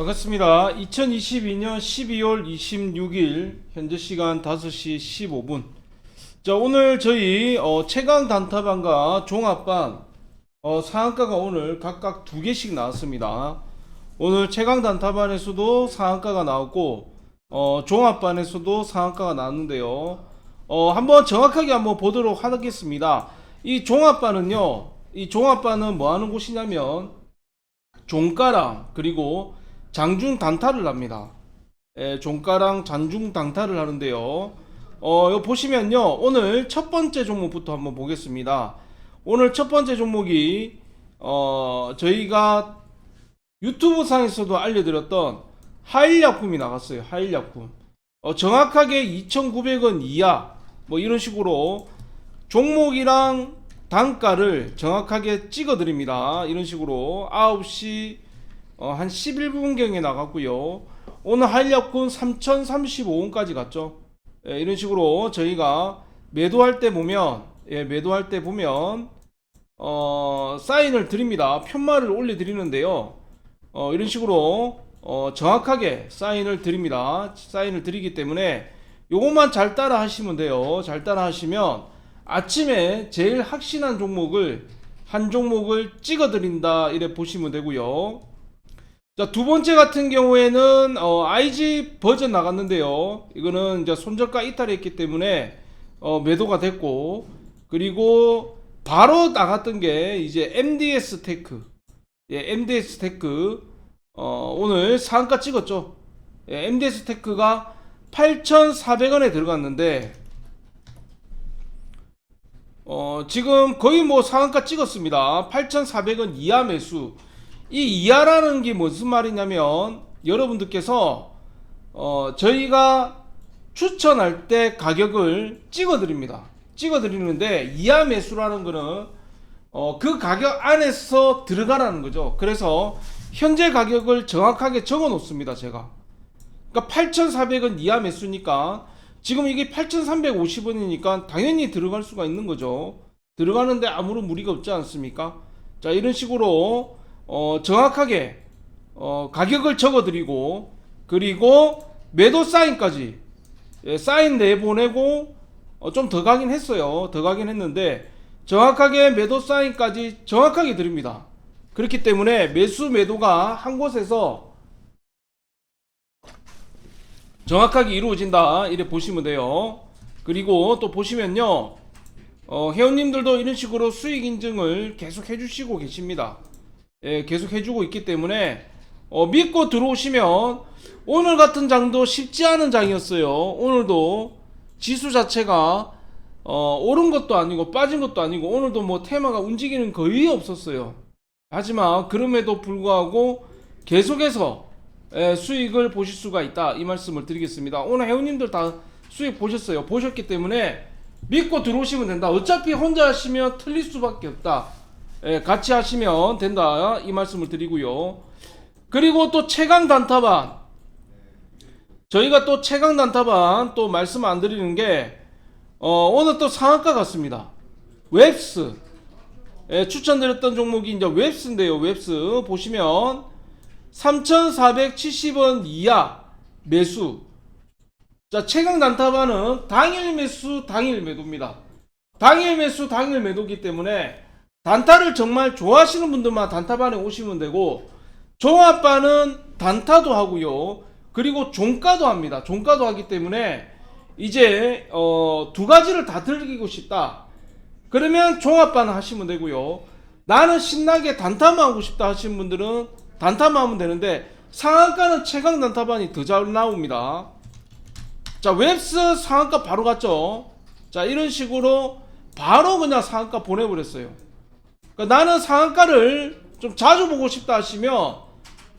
반갑습니다. 2022년 12월 26일 현재 시간 5시 15분. 자 오늘 저희 어, 최강 단타반과 종합반 어, 상한가가 오늘 각각 두 개씩 나왔습니다. 오늘 최강 단타반에서도 상한가가 나왔고 어, 종합반에서도 상한가가 나왔는데요. 어, 한번 정확하게 한번 보도록 하겠습니다. 이 종합반은요. 이 종합반은 뭐 하는 곳이냐면 종가랑 그리고 장중 단타를 합니다. 예, 종가랑 장중 단타를 하는데요. 어, 요 보시면요. 오늘 첫 번째 종목부터 한번 보겠습니다. 오늘 첫 번째 종목이 어, 저희가 유튜브 상에서도 알려드렸던 하일약품이 나갔어요. 하일약품. 어, 정확하게 2,900원 이하 뭐 이런 식으로 종목이랑 단가를 정확하게 찍어 드립니다. 이런 식으로 9시 어, 한 11분경에 나갔고요. 오늘 한력군 3,035원까지 갔죠. 예, 이런 식으로 저희가 매도할 때 보면 예, 매도할 때 보면 어, 사인을 드립니다. 편말을 올려 드리는데요. 어, 이런 식으로 어, 정확하게 사인을 드립니다. 사인을 드리기 때문에 요것만 잘 따라 하시면 돼요. 잘 따라 하시면 아침에 제일 확신한 종목을 한 종목을 찍어 드린다 이래 보시면 되고요. 자, 두 번째 같은 경우에는 어, IG 버전 나갔는데요. 이거는 이제 손절가 이탈했기 때문에 어, 매도가 됐고 그리고 바로 나갔던 게 이제 MDS 테크. 예, MDS 테크 어, 오늘 상가 찍었죠. 예, MDS 테크가 8,400원에 들어갔는데 어, 지금 거의 뭐 상한가 찍었습니다. 8,400원 이하 매수. 이 이하라는 게 무슨 말이냐면 여러분들께서 어, 저희가 추천할 때 가격을 찍어 드립니다. 찍어 드리는데 이하 매수라는 거는 어, 그 가격 안에서 들어가라는 거죠. 그래서 현재 가격을 정확하게 적어 놓습니다. 제가. 그러니까 8,400원 이하 매수니까 지금 이게 8,350원이니까 당연히 들어갈 수가 있는 거죠. 들어가는데 아무런 무리가 없지 않습니까? 자, 이런 식으로 어, 정확하게 어, 가격을 적어 드리고 그리고 매도 사인까지 예, 사인 내보내고 어, 좀 더 가긴 했어요. 더 가긴 했는데 정확하게 매도 사인까지 정확하게 드립니다. 그렇기 때문에 매수 매도가 한 곳에서 정확하게 이루어진다 이래 보시면 돼요. 그리고 또 보시면요, 어, 회원님들도 이런 식으로 수익 인증을 계속 해주시고 계십니다. 예, 계속 해주고 있기 때문에 어, 믿고 들어오시면 오늘 같은 장도 쉽지 않은 장이었어요. 오늘도 지수 자체가 어, 오른 것도 아니고 빠진 것도 아니고 오늘도 뭐 테마가 움직이는 거의 없었어요. 하지만 그럼에도 불구하고 계속해서 예, 수익을 보실 수가 있다 이 말씀을 드리겠습니다. 오늘 회원님들 다 수익 보셨어요. 보셨기 때문에 믿고 들어오시면 된다. 어차피 혼자 하시면 틀릴 수밖에 없다. 예, 같이 하시면 된다 이 말씀을 드리고요. 그리고 또 최강 단타반 저희가 또 최강 단타반 또 말씀 안 드리는 게 어, 오늘 또 상한가 같습니다. 웹스 예, 추천드렸던 종목이 이제 웹스인데요. 웹스 보시면 3,470원 이하 매수. 자, 최강 단타반은 당일 매수, 당일 매도입니다. 당일 매수, 당일 매도기 때문에 단타를 정말 좋아하시는 분들만 단타반에 오시면 되고 종합반은 단타도 하고요. 그리고 종가도 합니다. 종가도 하기 때문에 이제 어, 두 가지를 다 즐기고 싶다. 그러면 종합반 하시면 되고요. 나는 신나게 단타만 하고 싶다 하시는 분들은 단타만 하면 되는데 상한가는 최강 단타반이 더 잘 나옵니다. 자 웹스 상한가 바로 갔죠. 자 이런 식으로 바로 그냥 상한가 보내버렸어요. 그러니까 나는 상한가를 좀 자주 보고 싶다 하시면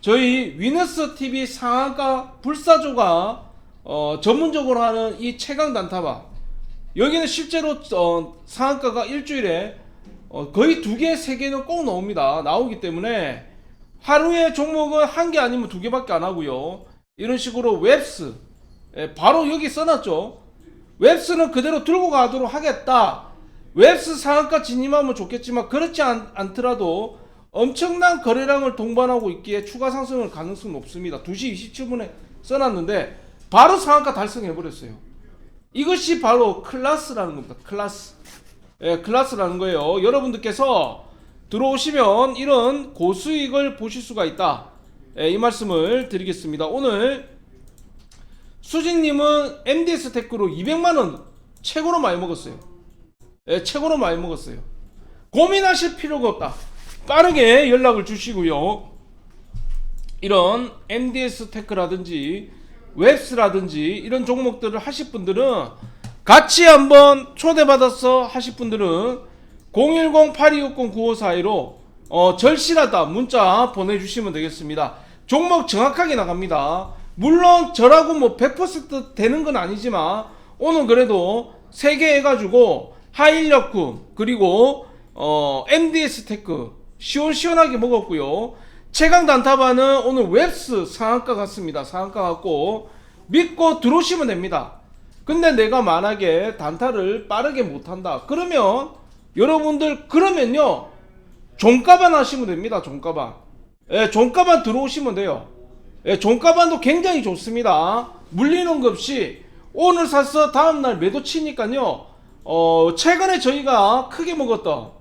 저희 위너스 TV 상한가 불사조가 어, 전문적으로 하는 이 최강 단타반 여기는 실제로 어, 상한가가 일주일에 어, 거의 두 개, 세 개는 꼭 나옵니다. 나오기 때문에 하루에 종목은 한 개 아니면 두 개밖에 안 하고요. 이런 식으로 웹스 예, 바로 여기 써놨죠. 웹스는 그대로 들고 가도록 하겠다. 웹스 상한가 진입하면 좋겠지만 그렇지 않, 않더라도 엄청난 거래량을 동반하고 있기에 추가 상승을 가능성은 없습니다. 2시 27분에 써놨는데 바로 상한가 달성해 버렸어요. 이것이 바로 클라스라는 겁니다. 클라스. 예, 클라스라는 거예요. 여러분들께서 들어오시면 이런 고수익을 보실 수가 있다. 예, 이 말씀을 드리겠습니다. 오늘 수진님은 MDS 테크로 200만 원 최고로 많이 먹었어요. 예, 최고로 많이 먹었어요. 고민하실 필요가 없다. 빠르게 연락을 주시고요. 이런 MDS 테크라든지 웹스라든지 이런 종목들을 하실 분들은 같이 한번 초대받아서 하실 분들은 010-8260-9542로 어, 절실하다 문자 보내주시면 되겠습니다. 종목 정확하게 나갑니다. 물론 저라고 뭐 100% 되는 건 아니지만 오늘 그래도 3개 해가지고 하일력품 그리고 어, MDS 테크 시원시원하게 먹었고요. 최강 단타바는 오늘 웹스 상한가 같습니다. 상한가 같고 믿고 들어오시면 됩니다. 근데 내가 만약에 단타를 빠르게 못한다. 그러면 여러분들 그러면요 종가반 하시면 됩니다. 종가반. 예, 종가반 들어오시면 돼요. 예, 종가반도 굉장히 좋습니다. 물리는 것 없이 오늘 사서 다음날 매도 치니까요. 어, 최근에 저희가 크게 먹었던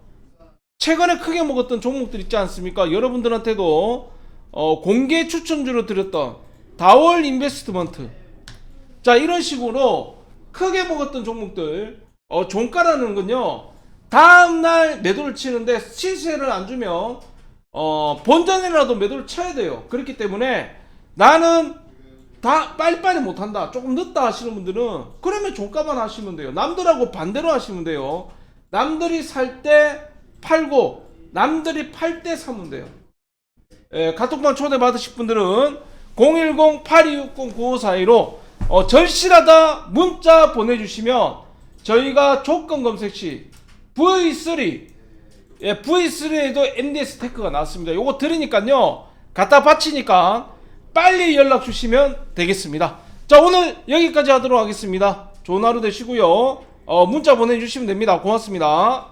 최근에 크게 먹었던 종목들 있지 않습니까? 여러분들한테도 어, 공개 추천주로 드렸던 다월 인베스트먼트. 자, 이런 식으로 크게 먹었던 종목들, 어, 종가라는 건요, 다음날 매도를 치는데 시세를 안 주면, 어, 본전이라도 매도를 쳐야 돼요. 그렇기 때문에 나는 다 빨리빨리 못한다. 조금 늦다 하시는 분들은 그러면 종가만 하시면 돼요. 남들하고 반대로 하시면 돼요. 남들이 살 때 팔고 남들이 팔 때 사면 돼요. 예, 카톡방 초대 받으실 분들은 010-8260-9542로 어, 절실하다 문자 보내주시면 저희가 조건 검색 시 V3 예, V3에도 MDS 테크가 나왔습니다. 요거 들으니까요 갖다 바치니까 빨리 연락 주시면 되겠습니다. 자 오늘 여기까지 하도록 하겠습니다. 좋은 하루 되시고요. 어, 문자 보내주시면 됩니다. 고맙습니다.